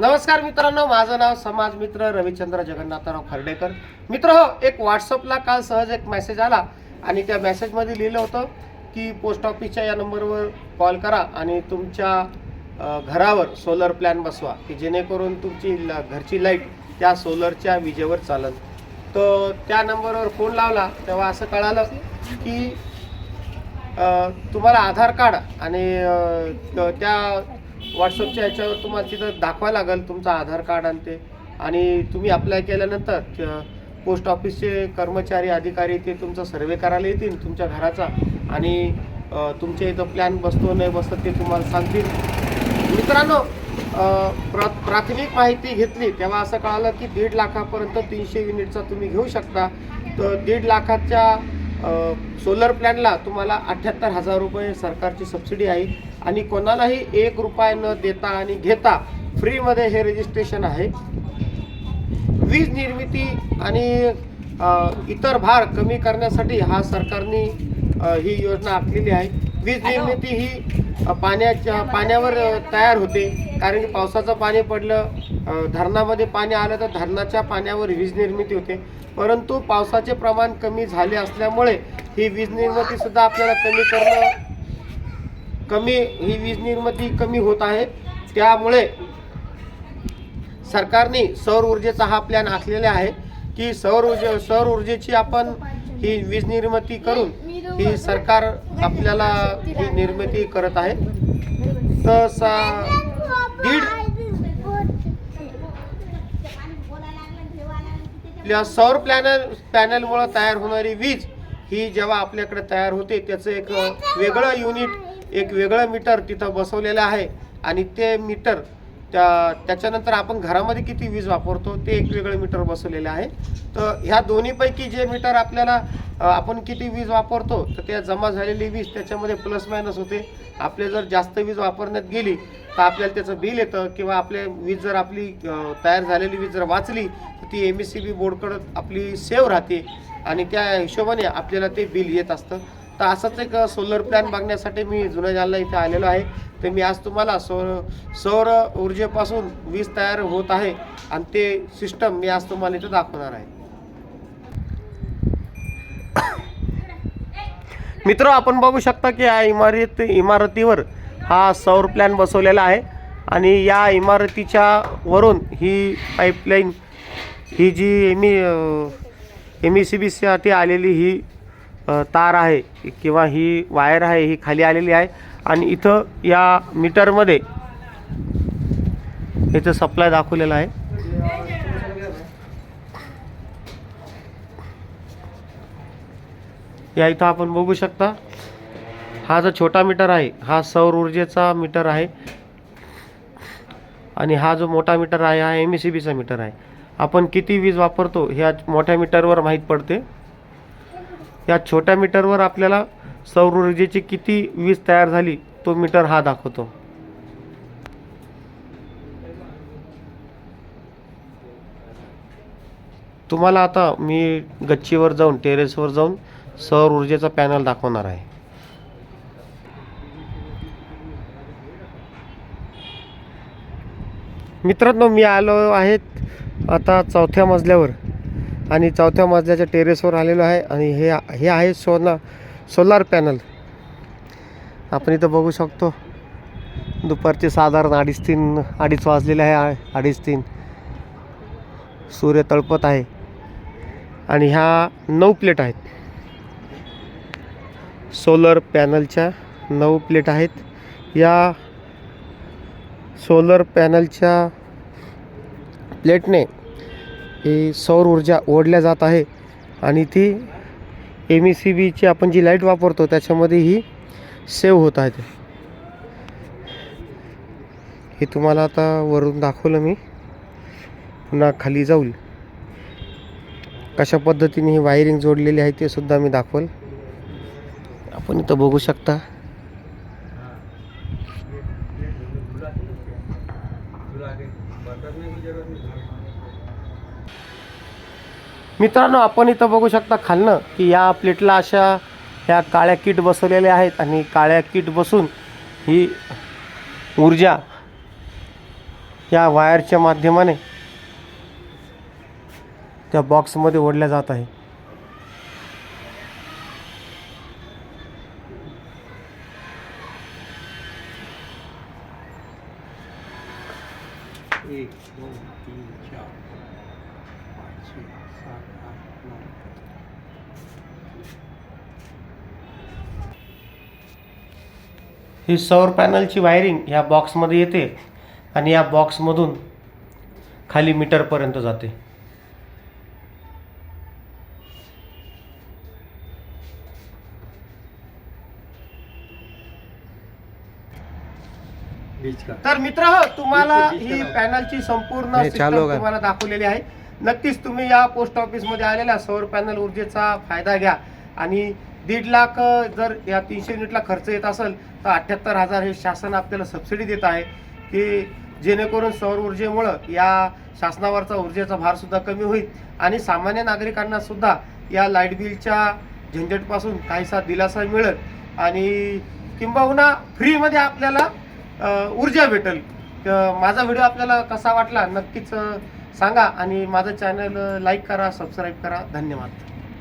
नमस्कार मित्रांनो माझं नाव समाज मित्र रविचंद्र जगन्नाथराव खर्डेकर. मित्र हो एक व्हॉट्सअपला काल सहज एक मेसेज आला आणि त्या मेसेजमध्ये लिहिलं होतं की पोस्ट ऑफिसच्या या नंबरवर कॉल करा आणि तुमच्या घरावर सोलर प्लॅन बसवा की जेणेकरून तुमची घरची लाइट त्या सोलरच्या विजेवर चालेल तर त्या नंबरवर फोन लावला तेव्हा असं कळालं की तुम्हाला आधार कार्ड आणि त्या व्हॉट्सअपच्या याच्यावर तुम्हाला तिथं दाखवा लागेल तुमचं आधार कार्ड आणि ते. आणि तुम्ही अप्लाय केल्यानंतर पोस्ट ऑफिसचे कर्मचारी अधिकारी ते तुमचा सर्वे करायला येतील तुमच्या घराचा. आणि तुमच्या इथं प्लॅन बसतो नाही बसतो ते तुम्हाला सांगतील. मित्रांनो प्रा प्राथमिक माहिती घेतली तेव्हा असं कळालं की दीड लाखापर्यंत तीनशे युनिटचा तुम्ही घेऊ शकता. तर दीड लाखाच्या सोलर प्लॅनला तुम्हाला अठ्ठ्याहत्तर हजार रुपये सरकारची सबसिडी आहे. आणि कोणालाही एक रुपया न देता आणि घेता फ्रीमध्ये हे रजिस्ट्रेशन आहे. वीज निर्मिती आणि इतर भार कमी करण्यासाठी हा सरकारने ही योजना आखलेली आहे. वीज निर्मिती ही पाण्याच्या पाण्यावर तयार होते. कारण की पावसाचं पाणी पडलं धरणामध्ये पाणी आलं तर धरणाच्या पाण्यावर वीज निर्मिती होते. परंतु पावसाचे प्रमाण कमी झाले असल्यामुळे ही वीज निर्मिती सुद्धा आपल्याला कमी करणं कमी ही वीज निर्मिती कमी होत आहे. त्यामुळे सरकारने सौर ऊर्जेचा हा प्लॅन आखलेला आहे की सौर ऊर्जे सौर ऊर्जेची आपण ही वीज निर्मिती करून ही सरकार आपल्याला ही निर्मिती करत आहे. तर सा दीड आपल्या सौर प्लॅनल पॅनलमुळं तयार होणारी वीज ही जेव्हा आपल्याकडे तयार होते त्याचं एक वेगळं युनिट एक वेगळं मीटर तिथं बसवलेलं आहे आणि ते मीटर त्या त्याच्यानंतर आपण घरामध्ये किती वीज वापरतो ते एक वेगळं मीटर बसवलेलं आहे. तर ह्या दोन्हीपैकी जे मीटर आपल्याला आपण किती वीज वापरतो तर त्या जमा झालेली वीज त्याच्यामध्ये प्लस मायनस होते. आपले जर जास्त वीज वापरण्यात गेली तर आपल्याला त्याचं बिल येतं किंवा आपल्या वीज जर आपली तयार झालेली वीज जर वाचली तर ती एम एस सी बी बोर्डकडं आपली सेव राहते आणि त्या हिशोबाने आपल्याला ते बिल येत असतं. तर असंच एक सोलर प्लॅन बघण्यासाठी मी जुन्या जालना इथे आलेलो आहे. तर मी आज तुम्हाला सौर सौर ऊर्जेपासून वीज तयार होत आहे आणि ते सिस्टम मी आज तुम्हाला इथे दाखवणार आहे. मित्र आपण बघू शकता की या इमारत इमारतीवर हा सौर प्लॅन बसवलेला आहे आणि या इमारतीच्या वरून ही पाईपलाईन ही जी M E M E C बीसाठी आलेली ही तार आहे किंवा ही वायर आहे ही खाली आलेली आहे. आणि इथं या मीटरमध्ये इथं सप्लाय दाखवलेला आहे. या इथं आपण बघू शकता हा जो छोटा मीटर आहे हा सौर ऊर्जेचा मीटर आहे. आणि हा जो मोठा मीटर आहे हा एम सी बीचा मीटर आहे. आपण किती वीज वापरतो ह्या मोठ्या मीटरवर माहीत पडते. या छोट्या मीटरवर आपल्याला सौर ऊर्जेची किती वीज तयार झाली तो मीटर हा दाखवतो. तुम्हाला आता मी गच्चीवर जाऊन टेरेसवर जाऊन सौर ऊर्जेचा पॅनल दाखवणार आहे. मित्रांनो मी आलो आहेत आता चौथ्या मजल्यावर. आणि चौथ्या मजल्याच्या टेरेसवर आलेलो आहे आणि हे हे आहे सोना सोलार पॅनल. आपण इथं बघू शकतो. दुपारचे साधारण अडीच तीन अडीच वाजलेले आहे अडीच तीन. सूर्य तळपत आहे. आणि ह्या नऊ प्लेट आहेत. सोलर पॅनलच्या नऊ प्लेट आहेत. या सोलर पॅनलच्या प्लेटने ही सौर ऊर्जा ओढल्या जात आहे आणि ती एम ई सी बीची आपण जी लाइट वापरतो त्याच्यामध्ये ही सेव्ह होत आहे. हे तुम्हाला आता वरून दाखवलं मी. पुन्हा खाली जाऊल कशा पद्धतीने ही वायरिंग जोडलेली आहे ते सुद्धा मी दाखवल. आपण इथं बघू शकता. मित्रांनो आपण इथं बघू शकता खालनं की या प्लेटला अशा ह्या काळ्या किट बसवलेल्या आहेत आणि काळ्या किट बसून ही ऊर्जा या वायरच्या माध्यमाने त्या बॉक्समध्ये ओढल्या जात आहे. एक दोन तीन चार. पाच छे सात आठ नऊ ही सौर पॅनलची वायरिंग ह्या बॉक्समध्ये येते आणि या बॉक्समधून खाली मीटरपर्यंत जाते बीच का तर मित्र तुम्हाला ही? पॅनलची संपूर्ण का? तुम्हाला दाखवलेली आहे नक्कीच तुम्ही या पोस्ट ऑफिसमध्ये आलेल्या सौर पॅनल ऊर्जेचा फायदा घ्या. आणि दीड लाख जर या तीनशे युनिटला खर्च येत असेल तर अठ्ठ्याहत्तर हजार हे शासन आपल्याला सबसिडी देत आहे की जेणेकरून सौर ऊर्जेमुळं या शासनावरचा ऊर्जेचा भारसुद्धा कमी होईल. आणि सामान्य नागरिकांना सुद्धा या लाइट बिलच्या झंझटपासून काहीसा दिलासा मिळेल. आणि किंबहुना फ्रीमध्ये आपल्याला ऊर्जा भेटेल. तर माझा व्हिडिओ आपल्याला कसा वाटला? नक्कीच सांगा आणि माझं चॅनल लाईक uh, करा सबस्क्राईब करा. धन्यवाद.